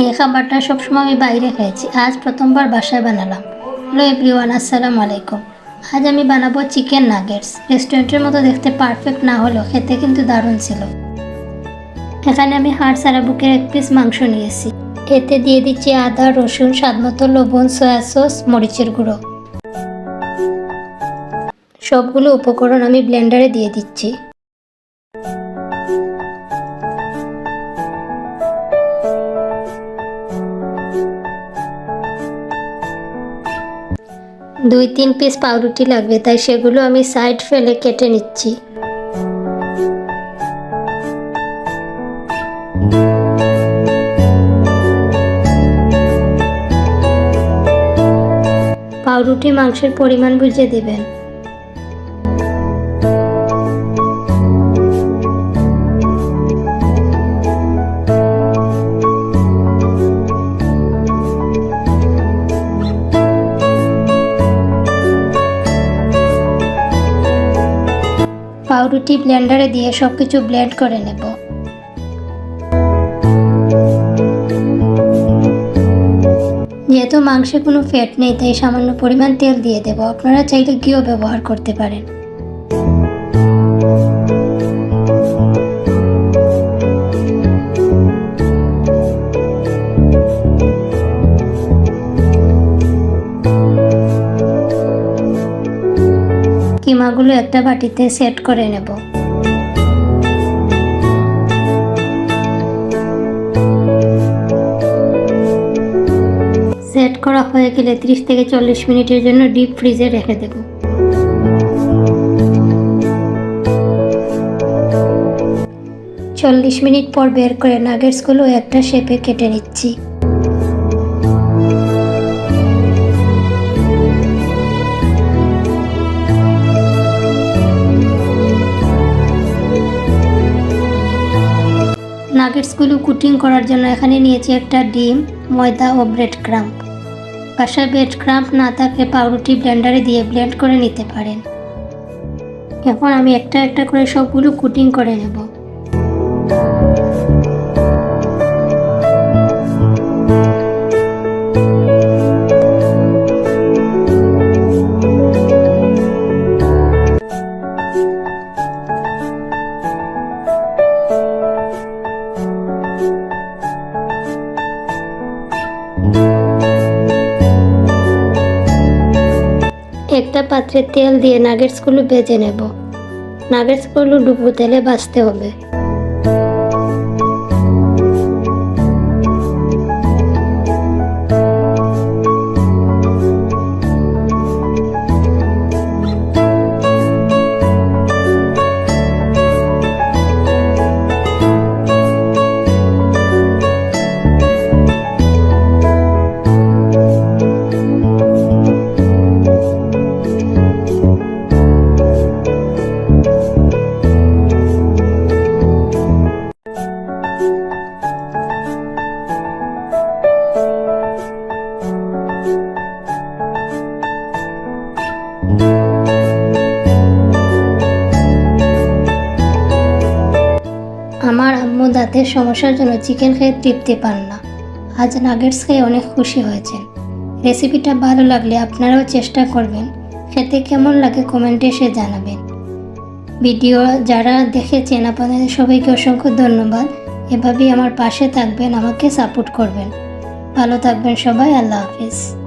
এই খাবারটা সবসময় আমি বাইরে খেয়েছি আজ প্রথমবার বাসায় বানালাম। হ্যালো এভরিওয়ান, আসসালামু আলাইকুম। আজ আমি বানাবো চিকেন নাগেটস। রেস্টুরেন্টের মতো দেখতে পারফেক্ট না হলেও খেতে কিন্তু দারুণ ছিল। এখানে আমি হাড় সারা বুকের এক পিস মাংস নিয়েছি। এতে দিয়ে দিচ্ছি আদা, রসুন স্বাদমতো লবণ সয়া সস মরিচের গুঁড়ো। সবগুলো উপকরণ আমি ব্লেন্ডারে দিয়ে দিচ্ছি। দুই তিন পিস পাউরুটি লাগবে, তাই সেগুলো আমি সাইড ফেলে কেটে নিচ্ছি। পাউরুটি মাংসের পরিমাণ বুঝে দেবেন। পাউরুটি ব্লেন্ডারে দিয়ে সব কিছু ব্লেন্ড করে নেব। যেহেতু মাংসে কোনো ফ্যাট নেই, তাই সামান্য পরিমাণ তেল দিয়ে দেব। আপনারা চাইলে ঘিও ব্যবহার করতে পারেন। কিমাগুলো একটা বাটিতে সেট করে নেব। সেট করা হয়ে গেলে ত্রিশ থেকে চল্লিশ মিনিটের জন্য ডিপ ফ্রিজে রেখে দেব। চল্লিশ মিনিট পর বের করে নাগেটসগুলো একটা শেপে কেটে নিচ্ছি। নাগেটসগুলো কুটিং করার জন্য এখানে নিয়েছি একটা ডিম, ময়দা ও ব্রেড ক্রাম্প। বাসায় ব্রেড ক্রাম্প না থাকলে পাউরুটি ব্লেন্ডারে দিয়ে ব্লেন্ড করে নিতে পারেন। এখন আমি একটা একটা করে সবগুলো কুটিং করে নেব। পাত্রে তেল দিয়ে নাগেটসগুলো ভেজে নেব। নাগেটসগুলো ডুবো তেলে ভাজতে হবে। দাঁতের সমস্যার জন্য চিকেন খেয়ে তৃপ্তি পান না। আজ নাগেটস খেয়ে অনেক খুশি হয়েছেন। রেসিপিটা ভালো লাগলে আপনারাও চেষ্টা করবেন। খেতে কেমন লাগে কমেন্টে এসে জানাবেন। ভিডিও যারা দেখেছেন, আপনাদের সবাইকে অসংখ্য ধন্যবাদ। এভাবেই আমার পাশে থাকবেন, আমাকে সাপোর্ট করবেন। ভালো থাকবেন সবাই, আল্লাহ হাফিজ।